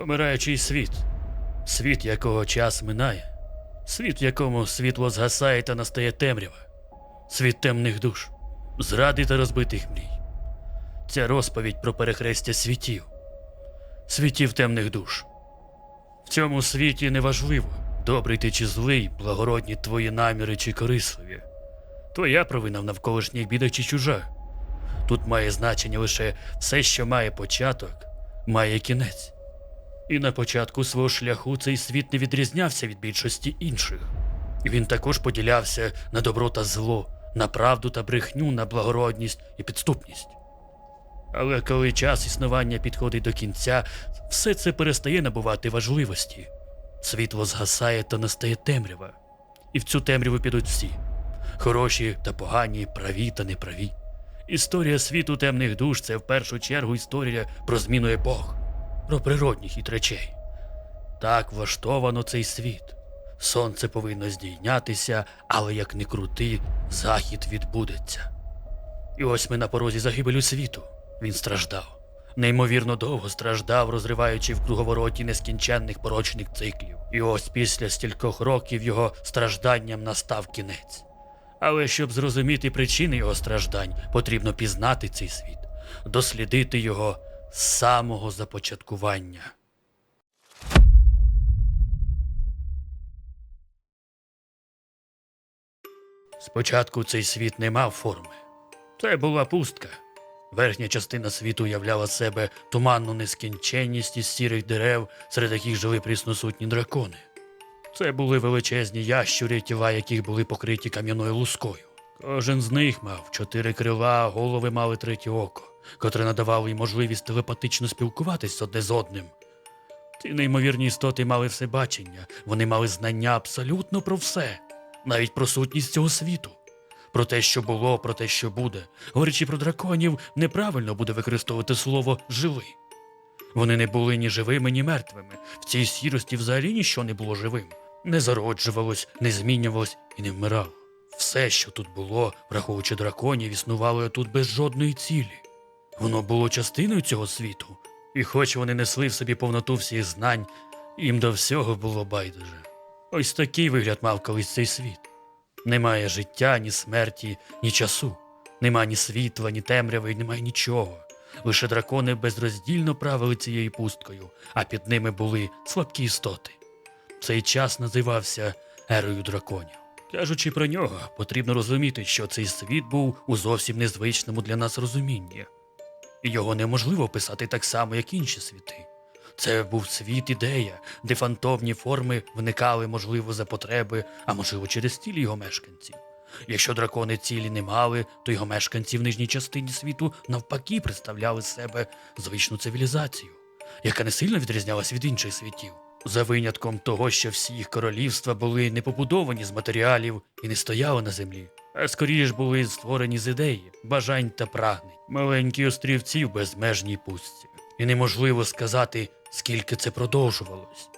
Помираючий світ, світ, якого час минає, світ, в якому світло згасає та настає темрява, світ темних душ, зради та розбитих мрій. Ця розповідь про перехрестя світів, світів темних душ. В цьому світі неважливо, добрий ти чи злий, благородні твої наміри чи корисливі. Твоя провина в навколишніх бідах чи чужа. Тут має значення лише все, що має початок, має кінець. І на початку свого шляху цей світ не відрізнявся від більшості інших. Він також поділявся на добро та зло, на правду та брехню, на благородність і підступність. Але коли час існування підходить до кінця, все це перестає набувати важливості. Світло згасає та настає темрява. І в цю темряву підуть всі хороші та погані, праві та неправі. Історія світу темних душ це в першу чергу історія про зміну епох, про природні хід речей. Так влаштовано цей світ. Сонце повинно здійнятися, але як не крути, захід відбудеться. І ось ми на порозі загибелю світу. Він страждав. Неймовірно довго страждав, розриваючи в круговороті нескінченних порочних циклів. І ось після стількох років його стражданням настав кінець. Але щоб зрозуміти причини його страждань, потрібно пізнати цей світ, дослідити його з самого започаткування. Спочатку цей світ не мав форми. Це була пустка. Верхня частина світу уявляла себе туманну нескінченність із сірих дерев, серед яких жили прісносутні дракони. Це були величезні ящури, тіла яких були покриті кам'яною лускою. Кожен з них мав чотири крила, голови мали третє око, котре надавало їм можливість телепатично спілкуватись одне з одним. Ці неймовірні істоти мали все бачення, вони мали знання абсолютно про все, навіть про сутність цього світу. Про те, що було, про те, що буде. Говорячи про драконів, неправильно буде використовувати слово живий. Вони не були ні живими, ні мертвими. В цій сірості взагалі ніщо не було живим. Не зароджувалось, не змінювалось і не вмирало. Все, що тут було, враховуючи драконів, існувало тут без жодної цілі. Воно було частиною цього світу, і хоч вони несли в собі повноту всіх знань, їм до всього було байдуже. Ось такий вигляд мав колись цей світ. Немає життя, ні смерті, ні часу. Нема ні світла, ні темряви, немає нічого. Лише дракони безроздільно правили цією пусткою, а під ними були слабкі істоти. Цей час називався ерою драконів. Кажучи про нього, потрібно розуміти, що цей світ був у зовсім незвичному для нас розумінні. І його неможливо описати так само, як інші світи. Це був світ ідея, де фантомні форми виникали, можливо, за потреби, а можливо, через цілі його мешканців. Якщо дракони цілі не мали, то його мешканці в нижній частині світу навпаки представляли себе звичну цивілізацію, яка не сильно відрізнялась від інших світів. За винятком того, що всі їх королівства були не побудовані з матеріалів і не стояли на землі, а скоріш були створені з ідеї, бажань та прагнень, маленькі острівці в безмежній пустці. І неможливо сказати, скільки це продовжувалось.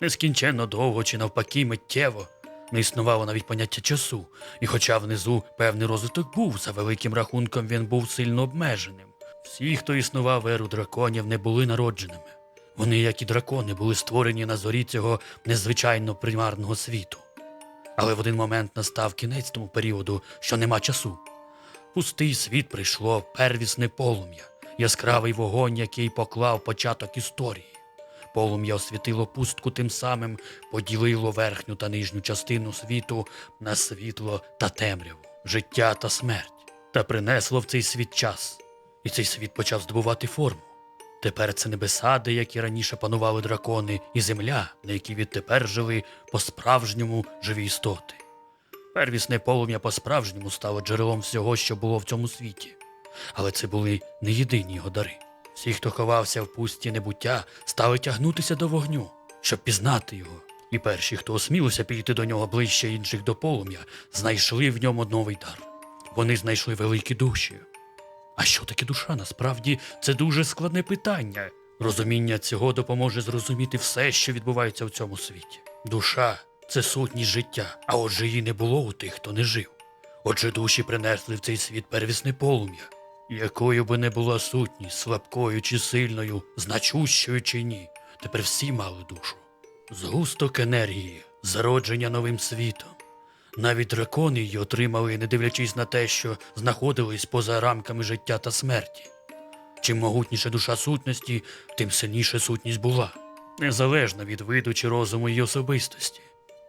Нескінченно довго чи навпаки миттєво. Не існувало навіть поняття часу, і хоча внизу певний розвиток був, за великим рахунком він був сильно обмеженим. Всі, хто існував в еру драконів, не були народженими. Вони, як і дракони, були створені на зорі цього незвичайно примарного світу. Але в один момент настав кінець тому періоду, що нема часу. Пустий світ прийшло первісне полум'я, яскравий вогонь, який поклав початок історії. Полум'я освітило пустку тим самим, поділило верхню та нижню частину світу на світло та темряву, життя та смерть, та принесло в цей світ час. І цей світ почав здобувати форму. Тепер це небеса, де як і раніше панували дракони, і земля, на якій відтепер жили по-справжньому живі істоти. Первісне полум'я по-справжньому стало джерелом всього, що було в цьому світі. Але це були не єдині його дари. Всі, хто ховався в пусті небуття, стали тягнутися до вогню, щоб пізнати його. І перші, хто осмілився підійти до нього ближче інших до полум'я, знайшли в ньому новий дар. Вони знайшли великі душі. А що таке душа? Насправді це дуже складне питання. Розуміння цього допоможе зрозуміти все, що відбувається в цьому світі. Душа це сутність життя, а отже її не було у тих, хто не жив. Отже, душі принесли в цей світ первісне полум'я. Якою би не була сутність, слабкою чи сильною, значущою чи ні, Тепер всі мали душу. Згусток енергії, зародження новим світом. Навіть дракони її отримали, не дивлячись на те, що знаходились поза рамками життя та смерті. Чим могутніша душа сутності, тим сильніша сутність була, незалежно від виду чи розуму її особистості.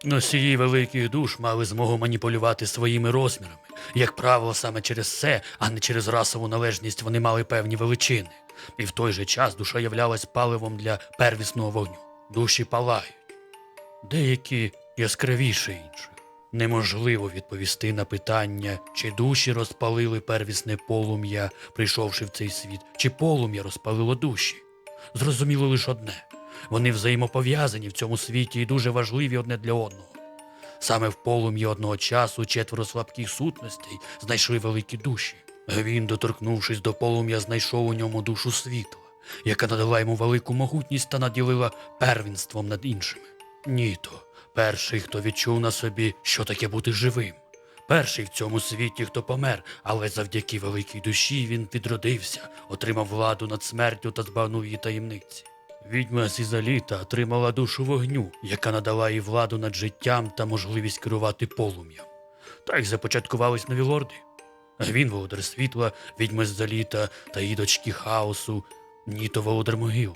Носії великих душ мали змогу маніпулювати своїми розмірами. Як правило, саме через це, а не через расову належність, вони мали певні величини. І в той же час душа являлась паливом для первісного вогню. Душі палають, деякі яскравіше інших. Неможливо відповісти на питання, чи душі розпалили первісне полум'я, прийшовши в цей світ, чи полум'я розпалило душі. Зрозуміло лише одне вони взаємопов'язані в цьому світі і дуже важливі одне для одного. Саме в полум'ї одного часу четверо слабких сутностей знайшли великі душі. Він, доторкнувшись до полум'я, знайшов у ньому душу світла, яка надала йому велику могутність та наділила первенством над іншими. Ніто, перший, хто відчув на собі, що таке бути живим. Перший в цьому світі, хто помер, але завдяки великій душі він відродився, отримав владу над смертю та збагнув її таємниці. Відьма Сізаліта отримала душу вогню, яка надала їй владу над життям та можливість керувати полум'ям. Так започаткувались нові лорди. Він володар світла, відьма Сізаліта та її дочки хаосу, Ніто володар могил.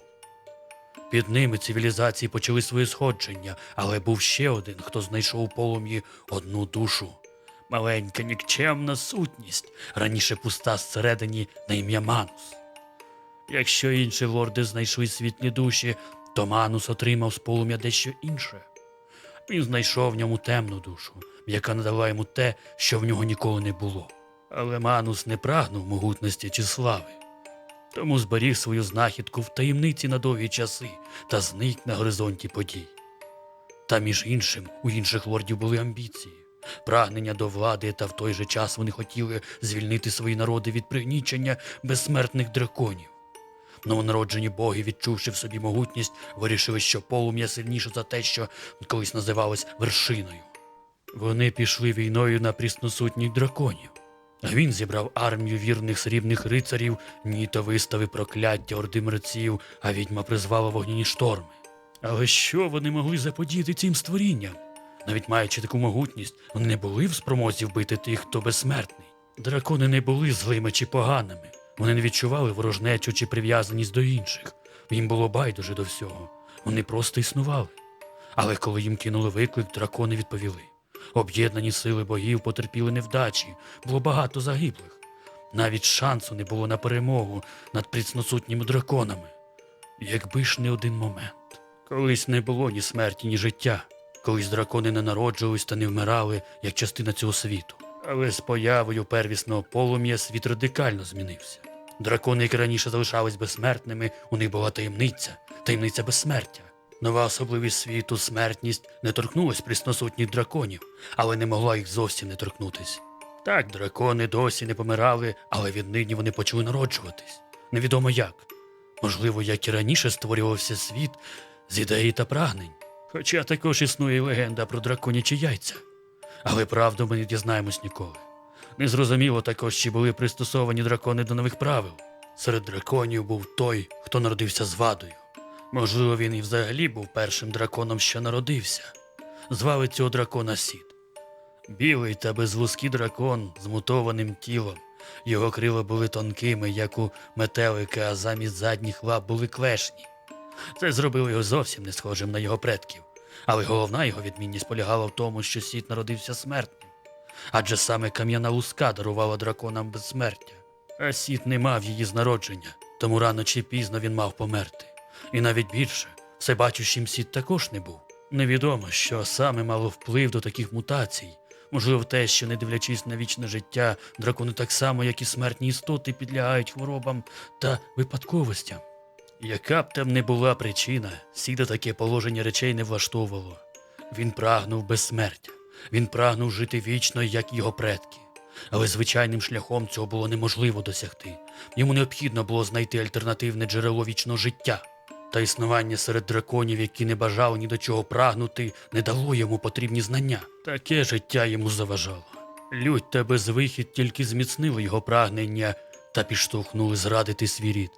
Під ними цивілізації почали своє сходження, але був ще один, хто знайшов у полум'ї одну душу. Маленька нікчемна сутність, раніше пуста зсередині на ім'я Манус. Якщо інші лорди знайшли світлі душі, то Манус отримав з полум'я дещо інше. Він знайшов в ньому темну душу, яка надала йому те, що в нього ніколи не було. Але Манус не прагнув могутності чи слави. Тому зберіг свою знахідку в таємниці на довгі часи та зник на горизонті подій. Та між іншим у інших лордів були амбіції, прагнення до влади, та в той же час вони хотіли звільнити свої народи від пригнічення безсмертних драконів. Новонароджені боги, відчувши в собі могутність, вирішили, що полум'я сильніше за те, що колись називалось вершиною. Вони пішли війною на прісносутніх драконів. Він зібрав армію вірних срібних рицарів, Ніто виставив прокляття орди мерців, а відьма призвала вогняні шторми. Але що вони могли заподіяти цим створінням? Навіть маючи таку могутність, вони не були в спромозі вбити тих, хто безсмертний. Дракони не були злими чи поганими. Вони не відчували ворожнечу чи прив'язаність до інших. Їм було байдуже до всього. Вони просто існували. Але коли їм кинули виклик, дракони відповіли. Об'єднані сили богів потерпіли невдачі, було багато загиблих. Навіть шансу не було на перемогу над пріцносутніми драконами. Якби ж не один момент. Колись не було ні смерті, ні життя. Колись дракони не народжувались та не вмирали, як частина цього світу. Але з появою первісного полум'я світ радикально змінився. Дракони, які раніше залишались безсмертними, у них була таємниця, таємниця безсмертя. Нова особливість світу, смертність не торкнулась прісносутніх драконів, але не могла їх зовсім не торкнутись. Так, дракони досі не помирали, але віднині вони почали народжуватись. Невідомо як. Можливо, як і раніше створювався світ з ідеї та прагнень. Хоча також існує легенда про драконячі яйця. Але правду ми не дізнаємось ніколи. Незрозуміло також, чи були пристосовані дракони до нових правил. Серед драконів був той, хто народився з вадою. Можливо, він і взагалі був першим драконом, що народився. Звали цього дракона Сід. Білий та безвузький дракон з мутованим тілом. Його крила були тонкими, як у метелика, а замість задніх лап були клешні. Це зробило його зовсім не схожим на його предків. Але головна його відмінність полягала в тому, що Сід народився смертним. Адже саме кам'яна луска дарувала драконам безсмертя. А Сід не мав її з народження, тому рано чи пізно він мав померти. І навіть більше, всебачущим Сід також не був. Невідомо, що саме мало вплив до таких мутацій. Можливо, те, що, не дивлячись на вічне життя, дракони так само, як і смертні істоти, підлягають хворобам та випадковостям. Яка б там не була причина, Сіда таке положення речей не влаштовувало. Він прагнув безсмертя, він прагнув жити вічно, як його предки. Але звичайним шляхом цього було неможливо досягти. Йому необхідно було знайти альтернативне джерело вічного життя. Та існування серед драконів, які не бажали ні до чого прагнути, не дало йому потрібні знання. Таке життя йому заважало. Лють та безвихід тільки зміцнили його прагнення та підштовхнули зрадити свій рід.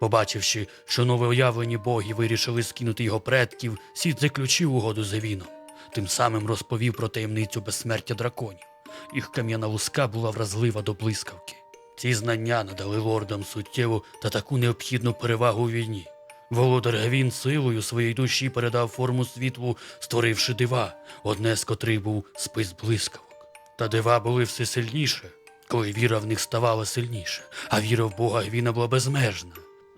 Побачивши, що новоуявлені боги вирішили скинути його предків, Сід заключив угоду з Евіном. Тим самим розповів про таємницю безсмертя драконів. Їх кам'яна луска була вразлива до блискавки. Ці знання надали лордам суттєву та таку необхідну перевагу у війні. Володар Гвін силою своєї душі передав форму світлу, створивши дива, одне з котрих був спис блискавок. Та дива були все сильніше, коли віра в них ставала сильніше, а віра в Бога Гвіна була безмежна.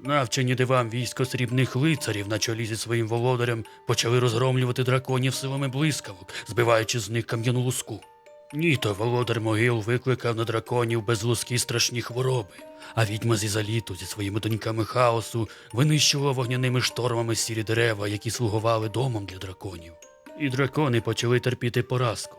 Навчені дивам військо срібних лицарів на чолі зі своїм володарем почали розгромлювати драконів силами блискавок, збиваючи з них кам'яну луску. Ні, то володар могил викликав на драконів без страшні хвороби, а відьма зі заліту зі своїми доньками хаосу винищувала вогняними штормами сірі дерева, які слугували домом для драконів. І дракони почали терпіти поразку.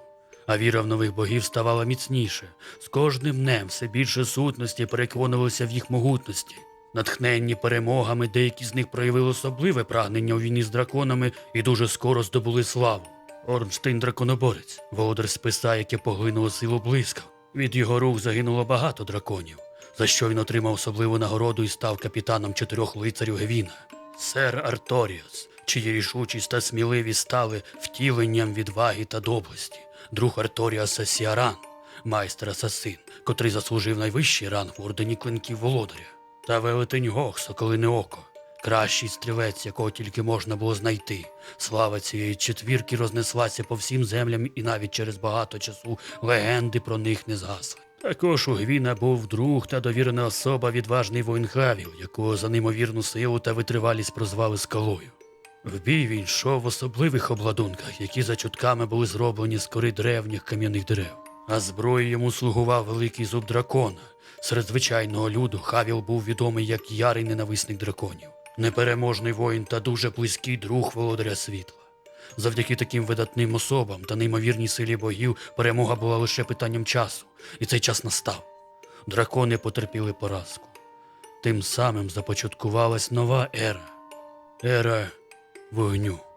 А віра в нових богів ставала міцніше. З кожним днем все більше сутності переконувалося в їх могутності. Натхненні перемогами, деякі з них проявили особливе прагнення у війні з драконами і дуже скоро здобули славу. Орнштейн драконоборець, володар списа, яке поглинуло силу блискав. Від його рук загинуло багато драконів, за що він отримав особливу нагороду і став капітаном чотирьох лицарів Гевіна. Сер Арторіус, чиї рішучість та сміливість стали втіленням відваги та доблесті, друг Арторіаса Сіаран, майстер асасин, котрий заслужив найвищий ранг в ордені клинків володаря, та велетень Гох, соколине око, кращий стрілець, якого тільки можна було знайти. Слава цієї четвірки рознеслася по всім землям, і навіть через багато часу легенди про них не згасли. Також у Гвіна був друг та довірена особа відважний воїн Хавіл, якого за неймовірну силу та витривалість прозвали скалою. В бій він йшов в особливих обладунках, які за чутками були зроблені з кори древніх кам'яних дерев. А зброєю йому слугував великий зуб дракона. Серед звичайного люду Хавіл був відомий як ярий ненависник драконів, непереможний воїн та дуже близький друг володаря світла. Завдяки таким видатним особам та неймовірній силі богів перемога була лише питанням часу, і цей час настав. Дракони потерпіли поразку. Тим самим започаткувалась нова ера ера вогню.